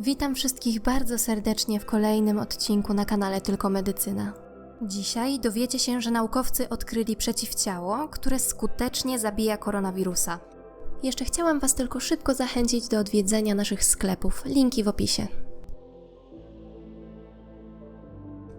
Witam wszystkich bardzo serdecznie w kolejnym odcinku na kanale Tylko Medycyna. Dzisiaj dowiecie się, że naukowcy odkryli przeciwciało, które skutecznie zabija koronawirusa. Jeszcze chciałam Was tylko szybko zachęcić do odwiedzenia naszych sklepów. Linki w opisie.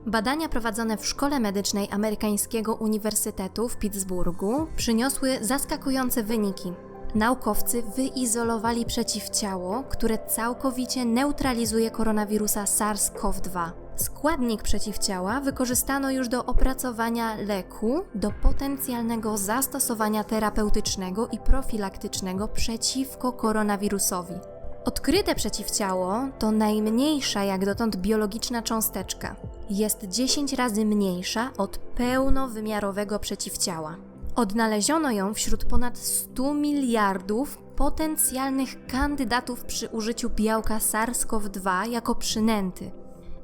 Badania prowadzone w Szkole Medycznej Amerykańskiego Uniwersytetu w Pittsburghu przyniosły zaskakujące wyniki. Naukowcy wyizolowali przeciwciało, które całkowicie neutralizuje koronawirusa SARS-CoV-2. Składnik przeciwciała wykorzystano już do opracowania leku do potencjalnego zastosowania terapeutycznego i profilaktycznego przeciwko koronawirusowi. Odkryte przeciwciało to najmniejsza jak dotąd biologiczna cząsteczka. Jest 10 razy mniejsza od pełnowymiarowego przeciwciała. Odnaleziono ją wśród ponad 100 miliardów potencjalnych kandydatów przy użyciu białka SARS-CoV-2 jako przynęty.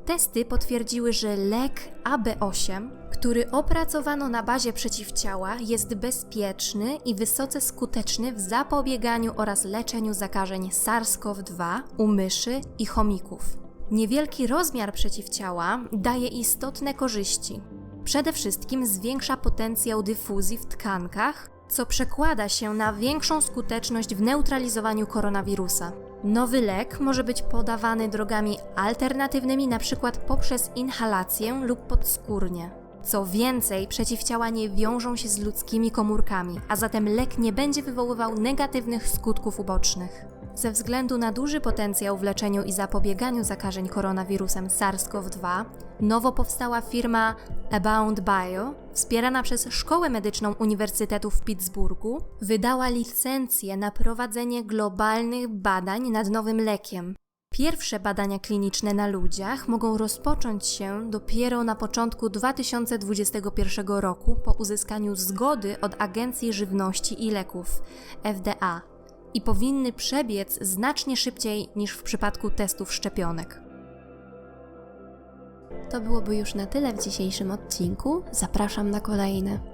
Testy potwierdziły, że lek AB8, który opracowano na bazie przeciwciała, jest bezpieczny i wysoce skuteczny w zapobieganiu oraz leczeniu zakażeń SARS-CoV-2 u myszy i chomików. Niewielki rozmiar przeciwciała daje istotne korzyści. Przede wszystkim zwiększa potencjał dyfuzji w tkankach, co przekłada się na większą skuteczność w neutralizowaniu koronawirusa. Nowy lek może być podawany drogami alternatywnymi, np. poprzez inhalację lub podskórnie. Co więcej, przeciwciała nie wiążą się z ludzkimi komórkami, a zatem lek nie będzie wywoływał negatywnych skutków ubocznych. Ze względu na duży potencjał w leczeniu i zapobieganiu zakażeń koronawirusem SARS-CoV-2, nowo powstała firma Abound Bio, wspierana przez Szkołę Medyczną Uniwersytetu w Pittsburghu, wydała licencję na prowadzenie globalnych badań nad nowym lekiem. Pierwsze badania kliniczne na ludziach mogą rozpocząć się dopiero na początku 2021 roku po uzyskaniu zgody od Agencji Żywności i Leków FDA i powinny przebiec znacznie szybciej niż w przypadku testów szczepionek. To byłoby już na tyle w dzisiejszym odcinku. Zapraszam na kolejne.